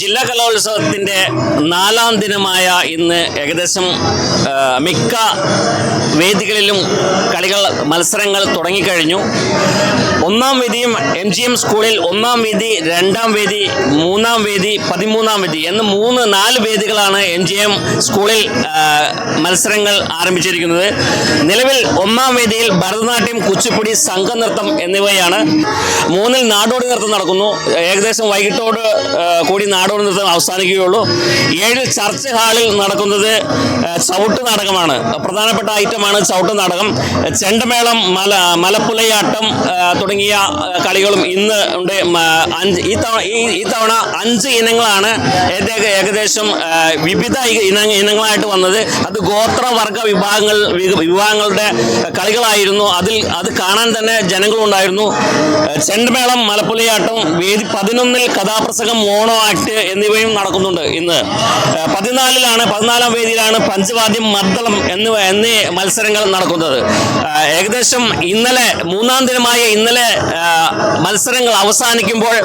ജില്ലാ കലോത്സവത്തിന്റെ നാലാം ദിനമായ ഇന്ന് ഏകദേശം മിക്ക വേദികളിലും കളികൾ മത്സരങ്ങൾ തുടങ്ങിക്കഴിഞ്ഞു. ഒന്നാം വേദിയും എം ജി എം സ്കൂളിൽ ഒന്നാം വേദി രണ്ടാം വേദി മൂന്നാം വേദി പതിമൂന്നാം വേദി എന്ന് മൂന്ന് നാല് വേദികളാണ് എം ജി എം സ്കൂളിൽ മത്സരങ്ങൾ ആരംഭിച്ചിരിക്കുന്നത്. നിലവിൽ ഒന്നാം വേദിയിൽ ഭരതനാട്യം കുച്ചിപ്പുടി സംഘനൃത്തം എന്നിവയാണ്. മൂന്നിൽ നാടോടി നൃത്തം നടക്കുന്നു. ഏകദേശം വൈകിട്ടോട് കൂടി കൂടി നാടോടി നൃത്തം അവസാനിക്കുകയുള്ളൂ. ഏഴിൽ ചർച്ച് ഹാളിൽ നടക്കുന്നത് ചവിട്ട് നാടകമാണ്. പ്രധാനപ്പെട്ട ഐറ്റമാണ് ചവിട്ട് നാടകം. ചെണ്ടമേളം മല മലപ്പുലയാട്ടം തുടങ്ങിയ കളികളും ഇന്ന് ഉണ്ട്. അഞ്ച് ഈ തവണ ഈ തവണ അഞ്ച് ഇനങ്ങളാണ് ഏകദേശം വിവിധ ഇനങ്ങൾ ഇന ഇനങ്ങളായിട്ട് വന്നത്. അത് ഗോത്രവർഗ വിഭാഗങ്ങൾ വിഭാഗങ്ങളുടെ കളികളായിരുന്നു. അതിൽ അത് കാണാൻ തന്നെ ജനങ്ങളുണ്ടായിരുന്നു ചെണ്ടമേളം മലപ്പുലയാട്ടം വേദി പതിനൊന്നിൽ കഥാപ്രസംഗം മോണോ ആക്ട് എന്നിവയും നടക്കുന്നുണ്ട് ഇന്ന്. പതിനാലിലാണ് പതിനാലാം വേദിയിലാണ് പഞ്ചവാദ്യം മദ്ദളം എന്നിവ എന്നീ മത്സരങ്ങൾ നടക്കുന്നത്. ഏകദേശം ഇന്നലെ മൂന്നാം ദിനമായ ഇന്നലെ മത്സരങ്ങൾ അവസാനിക്കുമ്പോൾ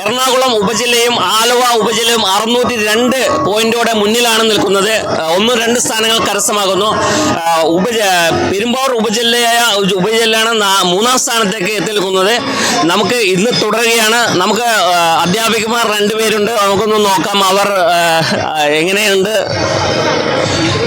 എറണാകുളം ഉപജില്ലയും ആലുവ ഉപജില്ലയും അറുന്നൂറ്റി രണ്ട് പോയിന്റോടെ മുന്നിലാണ് നിൽക്കുന്നത്. ഒന്ന് രണ്ട് സ്ഥാനങ്ങൾ കരസ്ഥമാകുന്നു. ഉപജ പെരുമ്പാവൂർ ഉപജില്ലയായ ഉപജില്ലയാണ് മൂന്നാം സ്ഥാനത്തേക്ക് എത്തി നിൽക്കുന്നത് നമുക്ക് ഇന്ന് തുടരുകയാണ്. നമുക്ക് അധ്യാപികമാർ രണ്ടുപേരുണ്ട്. നമുക്കൊന്ന് നോക്കാം അവർ എങ്ങനെയുണ്ട്.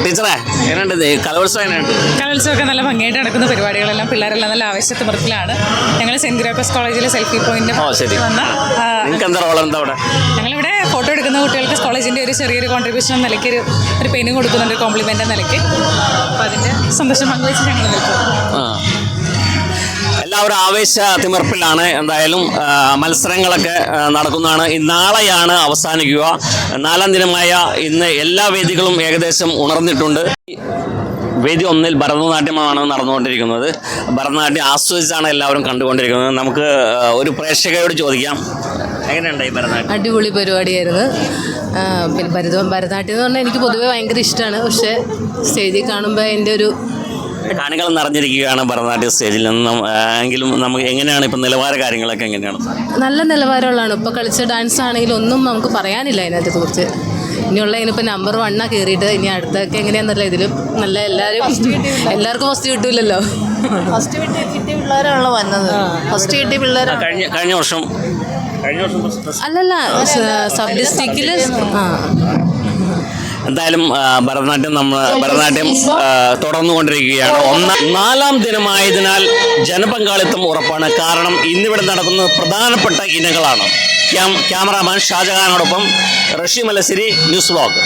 ടീച്ചറെ എങ്ങനെയുണ്ട്? കലോത്സവം എങ്ങനെയുണ്ട്? കലോത്സവമൊക്കെ നല്ല ഭംഗിയായിട്ട് നടക്കുന്ന പരിപാടികളെല്ലാം പിള്ളേരെല്ലാം നല്ല ആവേശത്തിമർത്തിലാണ് ഞങ്ങൾ സെന്റ് ഗ്രാക്കോസ് കോളേജിലെ സെൽഫി പോയിന്റ് ഓ ശരി. വന്ന ആ, നിങ്ങൾക്ക് എന്താ റോൾ എന്താ അവിടെ? ഞങ്ങളിവിടെ ഫോട്ടോ എടുക്കുന്ന കുട്ടികൾക്ക് കോളേജിന്റെ ഒരു ചെറിയൊരു കോൺട്രിബ്യൂഷൻ നിലയ്ക്ക് ഒരു ഒരു പെയിനും കൊടുക്കുന്നുണ്ട് കോംപ്ലിമെന്റ് നിലയ്ക്ക്. അപ്പോൾ അതിന്റെ സന്തോഷം പങ്കുവെച്ച് ഞങ്ങൾ നിൽക്കും. എല്ലാവരും ആവേശ തിമിർപ്പിലാണ്. എന്തായാലും മത്സരങ്ങളൊക്കെ നടക്കുന്നതാണ്. നാളെയാണ് അവസാനിക്കുക നാലാം ദിനമായ ഇന്ന് എല്ലാ വേദികളും ഏകദേശം ഉണർന്നിട്ടുണ്ട്. വേദി ഒന്നിൽ ഭരതനാട്യമാണ് നടന്നുകൊണ്ടിരിക്കുന്നത്. ഭരതനാട്യം ആസ്വദിച്ചാണ് എല്ലാവരും കണ്ടുകൊണ്ടിരിക്കുന്നത്. നമുക്ക് ഒരു പ്രേക്ഷകയോട് ചോദിക്കാം. എങ്ങനെയുണ്ട് ഈ ഭരതനാട്യം? അടിപൊളി പരിപാടിയായിരുന്നു. പിന്നെ ഭരത ഭരതനാട്യം എന്ന് പറഞ്ഞാൽ എനിക്ക് പൊതുവേ ഭയങ്കര ഇഷ്ടമാണ്. പക്ഷേ സ്റ്റേജിൽ കാണുമ്പോൾ എന്റെ ഒരു കാണികൾ നിറഞ്ഞിരിക്കുകയാണ് ഭരതനാട്യ സ്റ്റേജിൽ നിന്നും. എങ്കിലും നമുക്ക് എങ്ങനെയാണ് ഇപ്പം നിലവാര കാര്യങ്ങളൊക്കെ എങ്ങനെയാണ്? നല്ല നിലവാരമുള്ളതാണ്. ഇപ്പോൾ കളിച്ച ഡാൻസ് ആണെങ്കിലും ഒന്നും നമുക്ക് പറയാനില്ല അതിനകത്തെ കുറിച്ച്. ഇനിയുള്ള ഇനിയിപ്പോൾ നമ്പർ വണ്ണാ കയറിയിട്ട് ഇനി അടുത്തൊക്കെ എങ്ങനെയാണെന്നല്ല ഇതിലും നല്ല എല്ലാവരും എല്ലാവർക്കും ഫസ്റ്റ് കിട്ടൂലല്ലോ. ഫസ്റ്റ് കിട്ടിയ കിട്ടിയ പിള്ളേരാണല്ലോ വന്നത്. ഫസ്റ്റ് കിട്ടിയ പിള്ളേർ ആ, കഴിഞ്ഞ കഴിഞ്ഞ വർഷം അല്ലല്ല സബ് ഡിസ്ട്രിക്റ്റിൽ ആ. എന്തായാലും ഭരതനാട്യം നമ്മൾ ഭരതനാട്യം തുടർന്നു തുടർന്നുകൊണ്ടിരിക്കുകയാണ്. ഒന്നാം നാലാം ദിനമായതിനാൽ ജനപങ്കാളിത്തം ഉറപ്പാണ്. കാരണം ഇന്നിവിടെ നടക്കുന്നത് പ്രധാനപ്പെട്ട ഇനങ്ങളാണ്. ക്യാം ക്യാമറാമാൻ ഷാജഹാനോടൊപ്പം റഷി മലശ്ശേരി ന്യൂസ് വ്ളോഗ്